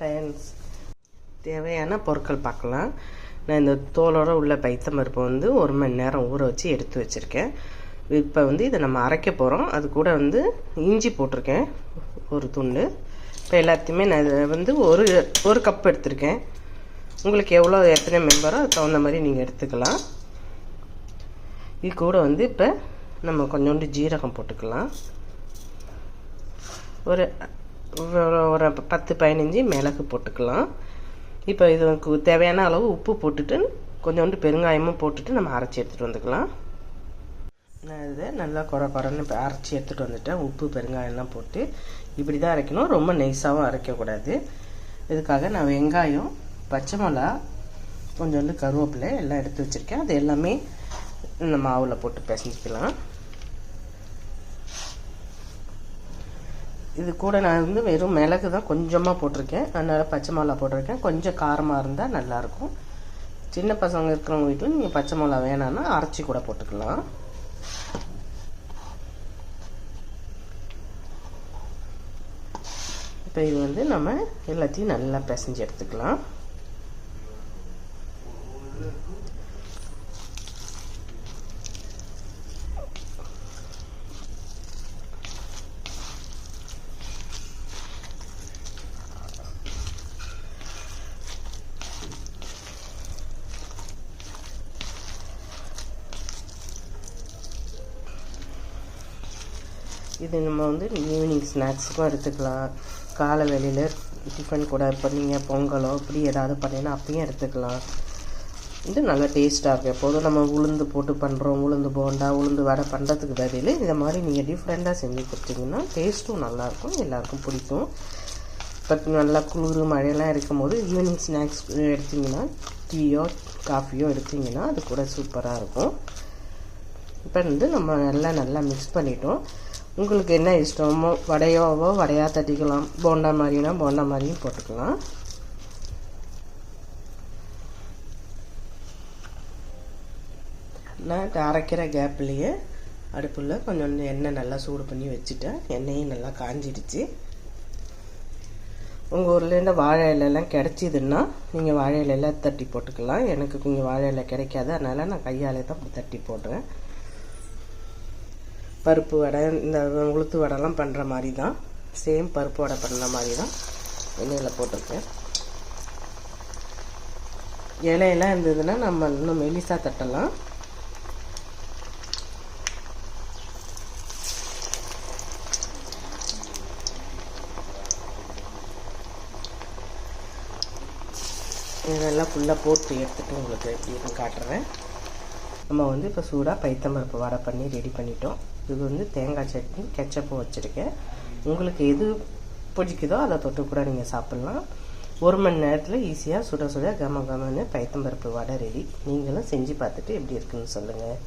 Friends தேவையான பொருட்கள் பார்க்கலாம். நான் இந்த தோலோட உள்ள பைத்தம்பருப்பை வந்து ஒரு மணி நேரம் ஊற வச்சு எடுத்து வச்சுருக்கேன். இப்போ வந்து இதை நம்ம அரைக்க போகிறோம் அது கூட வந்து இஞ்சி போட்டிருக்கேன் ஒரு துண்டு. இப்போ எல்லாத்தையுமே நான் இதை வந்து ஒரு ஒரு கப் எடுத்திருக்கேன். உங்களுக்கு எவ்வளோ எத்தனை மெம்பரோ அதுக்கு தகுந்த மாதிரி நீங்கள் எடுத்துக்கலாம். இது கூட வந்து இப்போ நம்ம கொஞ்சோண்டு ஜீரகம் போட்டுக்கலாம். ஒரு ஒரு- ஒரு பத்து பதினஞ்சு மிளகு போட்டுக்கலாம். இப்போ இதுக்கு தேவையான அளவு உப்பு போட்டுட்டு கொஞ்சோண்டு பெருங்காயமும் போட்டுட்டு நம்ம அரைச்சி எடுத்துகிட்டு வந்துக்கலாம். நான் இதை நல்லா குறை குறைன்னு இப்போ அரைச்சி எடுத்துகிட்டு வந்துட்டேன். உப்பு பெருங்காயம்லாம் போட்டு இப்படி தான் அரைக்கணும். ரொம்ப நைஸாகவும் அரைக்கக்கூடாது இதுக்காக நான் வெங்காயம் பச்சை மிளகா கொஞ்சோண்டு கருவேப்பிலை எல்லாம் எடுத்து வச்சுருக்கேன். அது எல்லாமே இந்த மாவில் போட்டு பிசைஞ்சிக்கலாம். இது கூட நான் வந்து வெறும் மிளகு தான் கொஞ்சமாக போட்டிருக்கேன். அதனால் பச்சை மிளகா போட்டிருக்கேன். கொஞ்சம் காரமாக இருந்தால் நல்லாயிருக்கும் சின்ன பசங்க இருக்கிறவங்க வீட்டில் நீங்கள் பச்சை மிளகா வேணான்னா அரைச்சி கூட போட்டுக்கலாம். இப்போ இது வந்து நம்ம எல்லாத்தையும் நல்லா பிசைஞ்சு எடுத்துக்கலாம். இது நம்ம வந்து ஈவினிங் ஸ்நாக்ஸுக்கும் எடுத்துக்கலாம். காலை வேலையில் டிஃபன் கூட இப்போ நீங்கள் பொங்கலோ இப்படி ஏதாவது பண்ணீங்கன்னா அப்பயும் எடுத்துக்கலாம். இது நல்லா டேஸ்ட்டாக இருக்கும். எப்போதும் நம்ம உளுந்து போட்டு பண்ணுறோம் உளுந்து போண்டா உளுந்து வடை பண்ணுறதுக்கு பதில் இந்த மாதிரி நீங்கள் டிஃப்ரெண்ட்டாக செஞ்சு கொடுத்தீங்கன்னா டேஸ்ட்டும் நல்லாயிருக்கும் எல்லாருக்கும் பிடிக்கும். இப்போ நல்லா குளிர் மழையெல்லாம் இருக்கும்போது ஈவினிங் ஸ்நாக்ஸ் எடுத்திங்கன்னா டீயோ காஃபியோ எடுத்திங்கன்னா அது கூட சூப்பராக இருக்கும். இப்போ வந்து நம்ம நல்லா நல்லா மிக்ஸ் பண்ணிட்டோம். உங்களுக்கு என்ன இஷ்டமோ வடையோவோ வடையாக தட்டிக்கலாம். போண்டா மாதிரினா போண்டா மாதிரியும் போட்டுக்கலாம். நான் அரைக்கிற கேப்லேயே அடுப்பில் கொஞ்சோண்டு எண்ணெய் நல்லா சூடு பண்ணி வச்சுட்டேன். எண்ணெயும் நல்லா காஞ்சிடுச்சு. உங்கள் ஊர்லேருந்து வாழை இலையெல்லாம் கிடச்சிதுன்னா நீங்கள் வாழை இலையெல்லாம் தட்டி போட்டுக்கலாம். எனக்கு கொஞ்சம் வாழை இலை கிடைக்காது. அதனால் நான் கையாலே தான் தட்டி போடுறேன். பருப்பு வடை இந்த உளுத்து வடைலாம் பண்ணுற மாதிரி தான் சேம் பருப்பு வடை பண்ணுற மாதிரி தான் எண்ணெயில் போட்டிருக்கேன். இலையெல்லாம் இருந்ததுன்னா நம்ம இன்னும் மெலிசா தட்டலாம். இதெல்லாம் ஃபுல்லாக போட்டு எடுத்துகிட்டு உங்களுக்கு எப்படின்னு காட்டுறேன். நம்ம வந்து இப்போ சூடாக பைத்தம்பருப்பு வடை பண்ணி ரெடி பண்ணிட்டோம். இது வந்து தேங்காய் சட்னி கெச்சப்பும் வச்சுருக்கேன். உங்களுக்கு எது பிடிக்குதோ அதை தொட்டு கூட நீங்கள் சாப்பிட்லாம். ஒரு மணி நேரத்தில் ஈஸியாக சுட சுட கம கமன்னு பைத்தம்பருப்பு வடை ரெடி நீங்களும் செஞ்சு பார்த்துட்டு எப்படி இருக்குன்னு சொல்லுங்கள்